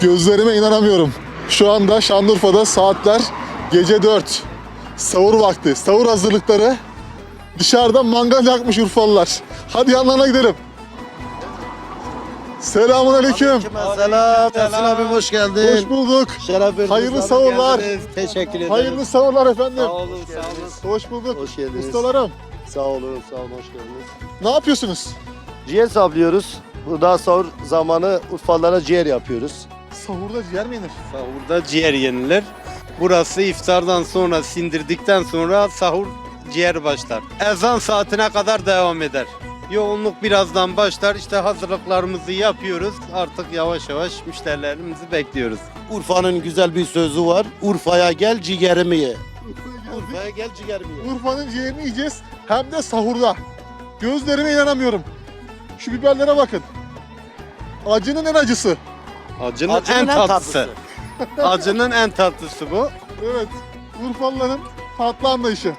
Gözlerime inanamıyorum. Şu anda Şanlıurfa'da saatler gece 4. Sahur vakti. Sahur hazırlıkları. Dışarıda mangal yakmış Urfalılar. Hadi yanlarına gidelim. Selamun aleyküm. Selam. Ersin abi hoş geldin. Hoş bulduk. Şeref verdiniz Hayırlı abi, geldiniz. Teşekkür ederim. Hayırlı sahurlar efendim. Sağ olun, sağ olun. Hoş bulduk. Hoş geldiniz. Ustalarım. Sağ olun, sağ olun, hoş geldiniz. Ne yapıyorsunuz? Ciğer saplıyoruz. Bu daha sahur zamanı Urfalılara ciğer yapıyoruz. Sahurda ciğer mi yenir? Sahurda ciğer yenilir. Burası iftardan sonra sindirdikten sonra sahur ciğer başlar. Ezan saatine kadar devam eder. Yoğunluk birazdan başlar. İşte hazırlıklarımızı yapıyoruz. Artık yavaş yavaş müşterilerimizi bekliyoruz. Urfa'nın güzel bir sözü var. Urfa'ya gel ciğerimi ye. Urfa'ya gel ciğerimi ye. Urfa'nın ciğerini yiyeceğiz. Hem de sahurda. Gözlerime inanamıyorum. Şu biberlere bakın. Acının en acısı. Acının, Acının en tatlısı. Acının en tatlısı bu. Evet. Urfalıların tatlı anlayışı.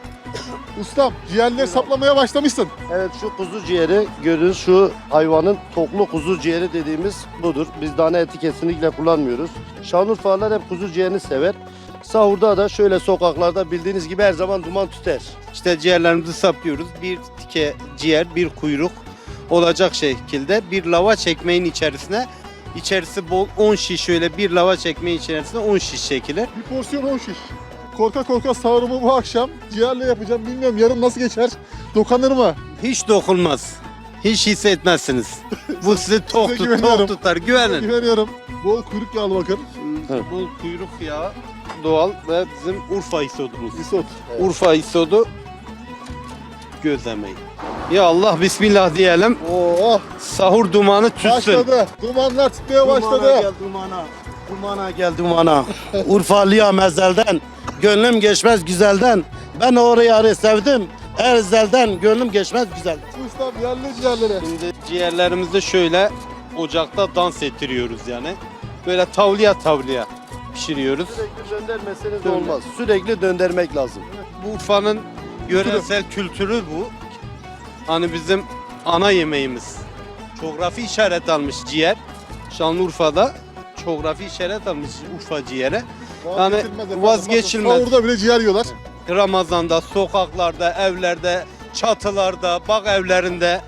Ustam ciğerleri saplamaya başlamışsın. Evet şu kuzu ciğeri görürüz. Şu hayvanın toklu kuzu ciğeri dediğimiz budur. Biz dana eti kesinlikle kullanmıyoruz. Şanlıurfalılar hep kuzu ciğerini sever. Sahurda da şöyle sokaklarda bildiğiniz gibi her zaman duman tüter. İşte ciğerlerimizi saplıyoruz. Bir tike ciğer, bir kuyruk olacak şekilde bir lava çekmeğin içerisine içerisi bol 10 şiş şöyle bir lava çekmeğin içerisine 10 şiş çekilir. Bir porsiyon 10 şiş. Korka korka sahurumu bu akşam ciğerle yapacağım. Bilmiyorum yarın nasıl geçer. Dokanır mı? Hiç dokunmaz. Hiç hissetmezsiniz. Bu sizi tok, tut, tok tutar. Güvenin. Güveniyorum. Bol kuyruk yağlı bakın. Evet. Bol kuyruk yağı doğal ve bizim Urfa isodumuz. Isot. Evet. Urfa isodu gözlemeyin. Ya Allah bismillah diyelim. Oo, Sahur dumanı tütsün. başladı. Dumanlar tütmeye Dumana başladı. gel dumana. Dumana gel dumana. Urfalıya mezelden. Gönlüm geçmez güzelden. Ben o yarı sevdim. Erzelden gönlüm geçmez güzel. Ustam yerli ciğerleri. Şimdi ciğerlerimizi şöyle ocakta dans ettiriyoruz yani. Böyle tavliya tavliya pişiriyoruz. Sürekli döndürmeseniz Döndür. olmaz. Sürekli döndürmek lazım. Bu Urfa'nın yöresel kültürü bu. Hani bizim ana yemeğimiz. Coğrafi işaret almış ciğer. Şanlıurfa'da coğrafi işaret almış Urfa ciğere. Efendim. vazgeçilmez. Sahurda bile ciğer yiyorlar. Ramazan'da, sokaklarda, evlerde, çatılarda, bak evlerinde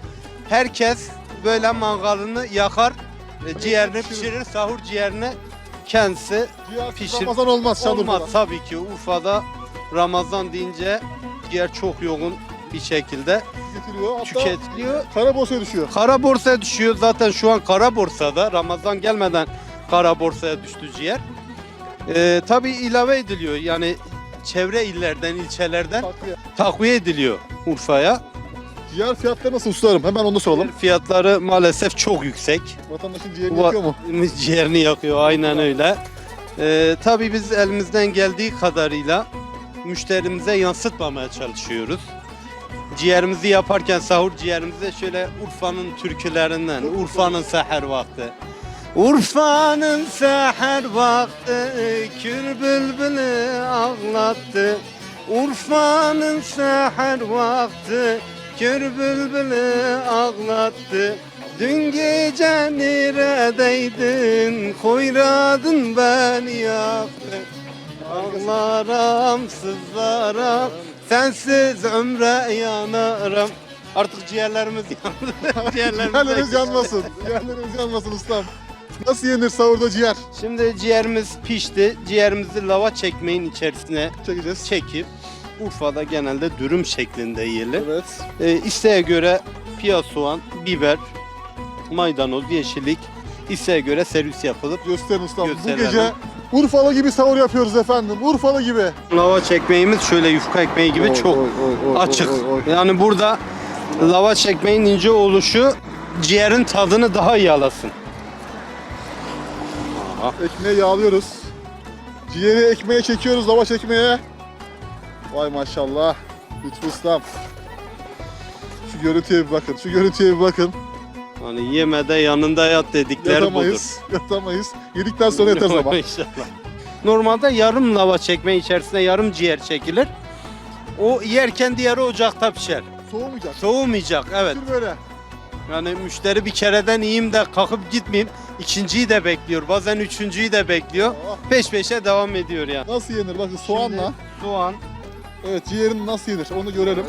herkes böyle mangalını yakar, e, ciğerini pişirir, sahur ciğerini kendisi Ciğer Pişir- Ramazan olmaz Şanlıurfa'da. olmaz tabii ki Urfa'da Ramazan deyince ciğer çok yoğun bir şekilde. Hatta tüketiliyor. kara borsaya düşüyor. Kara borsaya düşüyor zaten şu an kara borsada Ramazan gelmeden kara borsaya düştü ciğer. Ee, tabii ilave ediliyor yani çevre illerden, ilçelerden Takviye. takviye ediliyor Urfa'ya. Ciğer fiyatları nasıl ustarım? Hemen onu da soralım. Fiyatları maalesef çok yüksek. Vatandaşın ciğerini Va- yakıyor mu? Ciğerini yakıyor aynen öyle. Ee, tabii biz elimizden geldiği kadarıyla müşterimize yansıtmamaya çalışıyoruz. Ciğerimizi yaparken sahur ciğerimize şöyle Urfa'nın türkülerinden, Urfa'nın seher vakti. Urfa'nın seher vakti kür bülbülü ağlattı. Urfa'nın seher vakti kür bülbülü ağlattı. Dün gece neredeydin? Koyradın beni yaktın. Ağlarım, sızlarım. Sensiz ömre yanarım. Artık ciğerlerimiz yandı. ciğerlerimiz, Ciğerleriniz yanmasın. Ciğerleriniz yanmasın ustam. Nasıl yenir sahurda ciğer? Şimdi ciğerimiz pişti. Ciğerimizi lava çekmeğin içerisine Çekeceğiz. çekip Urfa'da genelde dürüm şeklinde yiyelim. Evet. E, isteğe göre soğan, biber, maydanoz, yeşillik isteğe göre servis yapılıp Gösterin ustam. Bu Gösterelim. gece Urfalı gibi sahur yapıyoruz efendim. Urfalı gibi. lava çekmeğimiz şöyle yufka ekmeği gibi Oy, çok oy, oy, oy, açık. oy, oy. Yani burada lava çekmeğin ince oluşu ciğerin tadını daha iyi alasın. Ekmeği yağlıyoruz. Ciğeri ekmeğe çekiyoruz, lavaş ekmeğe. Vay maşallah. Lütfü ustam. Şu görüntüye bir bakın. Şu görüntüye bir bakın. Hani yemede yanında yat dedikleri budur. Yatamayız. Yatamayız. Yedikten sonra yeter zaman. İnşallah. Normalde yarım lava çekme içerisine yarım ciğer çekilir. O yerken diğeri ocakta pişer. Soğumayacak. Soğumayacak evet. Pişir böyle. Yani müşteri bir kereden iyiyim de kalkıp gitmeyeyim. İkinciyi de bekliyor. Bazen üçüncüyü de bekliyor. Oh, Peş peşe devam ediyor yani. Nasıl yenir? Bakın soğanla. Şimdi soğan. Evet ciğerin nasıl yenir onu görelim.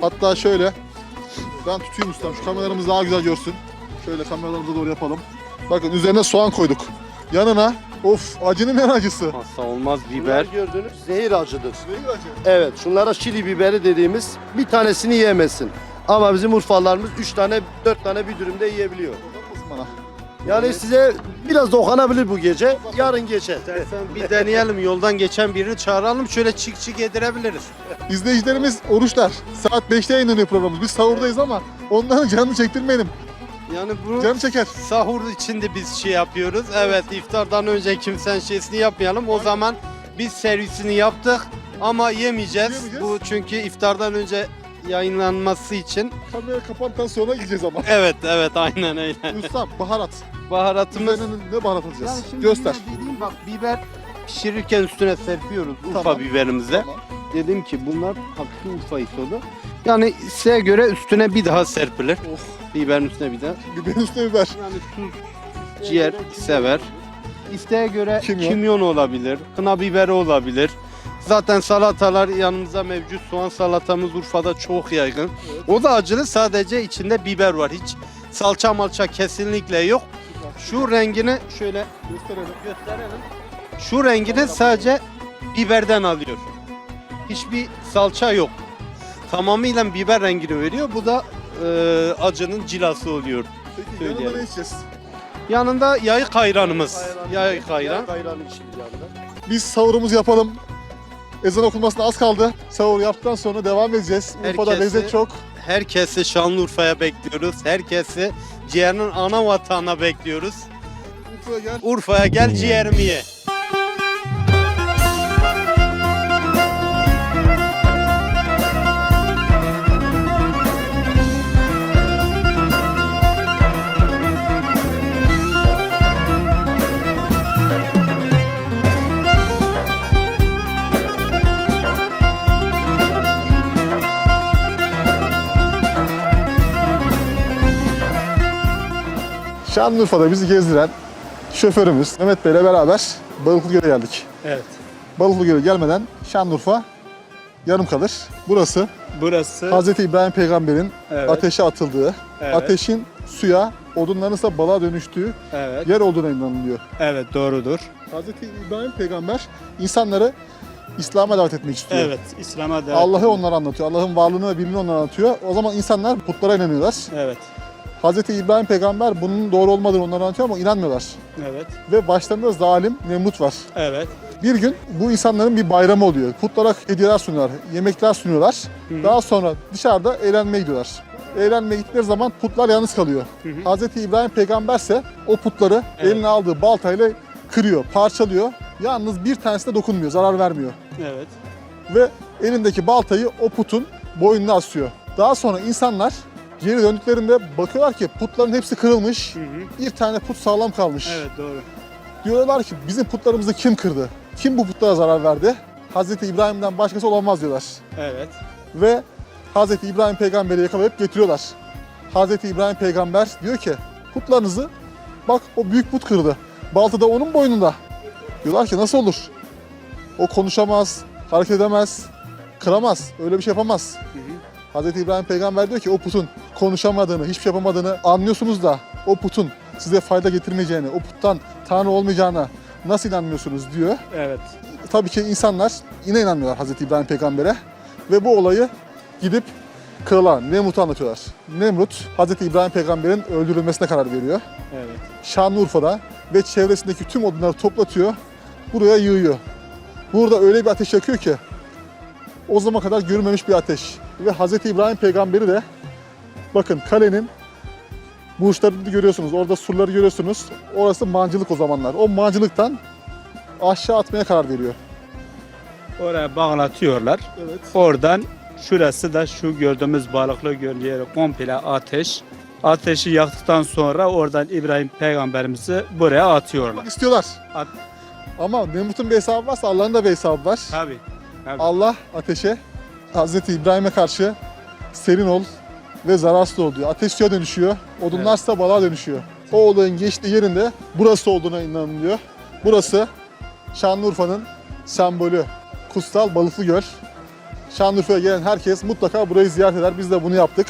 Hatta şöyle ben tutayım ustam şu kameralarımız daha güzel görsün. Şöyle kameralarımıza doğru yapalım. Bakın üzerine soğan koyduk. Yanına of acının en acısı. Hasta olmaz Biber biber. gördüğünüz zehir acıdır. Zehir acı. Evet şunlara şili biberi dediğimiz bir tanesini yiyemesin. Ama bizim Urfalılarımız 3 tane 4 tane bir dürümde yiyebiliyor. Bana. Yani size biraz dokunabilir bu gece. Yarın geçer. İstersen bir deneyelim. Yoldan geçen birini çağıralım. Şöyle çık çık yedirebiliriz. İzleyicilerimiz oruçlar. Saat 5'te yayınlanıyor programımız. Biz sahurdayız ama onların canını çektirmeyelim. Yani bu Canı çeker. sahur için de biz şey yapıyoruz. Evet iftardan önce kimsenin şeysini yapmayalım. O zaman biz servisini yaptık ama yemeyeceğiz. Yemeyeceğiz. Bu çünkü iftardan önce yayınlanması için. Kamera kapandıktan sonra gideceğiz ama. Evet evet aynen öyle. Ustam baharat. Baharatımız Üzerine ne baharat atacağız? Yani şimdi Göster. dediğim bak biber pişirirken üstüne serpiyoruz Urfa Tamam. biberimize. Tamam. Dedim ki bunlar hakiki Urfa isodu. Yani size göre üstüne bir daha serpilir. Oh, Biberin üstüne bir daha. biberin üstüne biber. Yani tuz, ciğer sever. İsteğe göre Kimyon. kimyon. olabilir, kına biberi olabilir. Zaten salatalar yanımıza mevcut. Soğan salatamız Urfa'da çok yaygın. O da acılı sadece içinde biber var. Hiç salça malça kesinlikle yok. Şu rengini şöyle Gösterelim. gösterelim. Şu rengini sadece biberden alıyor. Hiçbir salça yok. Tamamıyla biber rengini veriyor. Bu da e, acının cilası oluyor. Peki yanında ne içeceğiz? Yanında yayık ayranımız. Yayık ayran. Yayık ayranı içilir yanında. Biz sahurumuzu yapalım. Ezan okunmasına az kaldı. Sahur yaptıktan sonra devam edeceğiz. Urfa'da Herkesi- lezzet çok. Herkesi Şanlıurfa'ya bekliyoruz. Herkesi ciğerin ana vatanına bekliyoruz. Urfa'ya gel. Urfa'ya gel ciğerimi ye. Şanlıurfa'da bizi gezdiren şoförümüz Mehmet Bey'le beraber Balıklıgöl'e geldik. Evet. Balıklıgöl'e gelmeden Şanlıurfa yarım kalır. Burası Burası Hz. İbrahim Peygamber'in evet, ateşe atıldığı, evet, ateşin suya, odunların ise balığa dönüştüğü evet, yer olduğuna inanılıyor. evet doğrudur. Hz. İbrahim Peygamber insanları İslam'a davet etmek istiyor. Evet, İslam'a da Allah'ı onlara anlatıyor. Allah'ın varlığını ve birliğini onlara anlatıyor. O zaman insanlar putlara inanıyorlar. Evet, Hz. İbrahim Peygamber bunun doğru olmadığını onlara anlatıyor ama inanmıyorlar. evet, Ve başlarında zalim Nemrut var. evet. Bir gün bu insanların bir bayramı oluyor. Putlara hediyeler sunuyorlar, yemekler sunuyorlar. Hı. Daha sonra dışarıda eğlenmeye gidiyorlar. Eğlenmeye gittikleri zaman putlar yalnız kalıyor. Hı. Hz. İbrahim peygamberse o putları Evet. eline aldığı baltayla kırıyor, parçalıyor. Yalnız bir tanesine dokunmuyor, zarar vermiyor. Evet, Ve elindeki baltayı o putun boynuna asıyor. Daha sonra insanlar geri döndüklerinde bakıyorlar ki putların hepsi kırılmış. hı hı. Bir tane put sağlam kalmış. evet doğru. Diyorlar ki bizim putlarımızı kim kırdı? Kim bu putlara zarar verdi? Hazreti İbrahim'den başkası olamaz diyorlar. Evet, Ve Hazreti İbrahim peygamberi yakalayıp getiriyorlar. Hazreti İbrahim peygamber diyor ki putlarınızı bak o büyük put kırdı. Balta da onun boynunda. Diyorlar ki nasıl olur? O konuşamaz, hareket edemez, kıramaz, öyle bir şey yapamaz. hı hı. Hazreti İbrahim peygamber diyor ki o putun konuşamadığını, hiçbir şey yapamadığını anlıyorsunuz da o putun size fayda getirmeyeceğini, o puttan Tanrı olmayacağına nasıl inanmıyorsunuz diyor. evet, Tabii ki insanlar yine inanmıyorlar Hazreti İbrahim peygambere ve bu olayı gidip krala Nemrut'a anlatıyorlar. Nemrut Hazreti İbrahim peygamberin öldürülmesine karar veriyor. evet, Şanlıurfa'da ve çevresindeki tüm odunları toplatıyor, buraya yığıyor. Burada öyle bir ateş yakıyor ki o zaman kadar görülmemiş bir ateş. Ve Hz. İbrahim peygamberi de bakın kalenin burçlarını görüyorsunuz, orada surları görüyorsunuz. Orası mancılık o zamanlar. O mancılıktan aşağı atmaya karar veriyor. Oraya bağlatıyorlar. Evet. Oradan şurası da şu gördüğümüz balıklı göl yeri komple ateş. Ateşi yaktıktan sonra oradan İbrahim peygamberimizi buraya atıyorlar. İstiyorlar. At- Ama Nemrut'un bir hesabı varsa Allah'ın da bir hesabı var. Tabii. tabii. Allah ateşe Hz. İbrahim'e karşı serin ol, ve zararsız oluyor. Ateş suya dönüşüyor, odunlarsa balığa dönüşüyor. O olayın geçtiği yerinde burası olduğuna inanılıyor. Burası Şanlıurfa'nın sembolü. Kutsal Balıklı Göl. Şanlıurfa'ya gelen herkes mutlaka burayı ziyaret eder. Biz de bunu yaptık.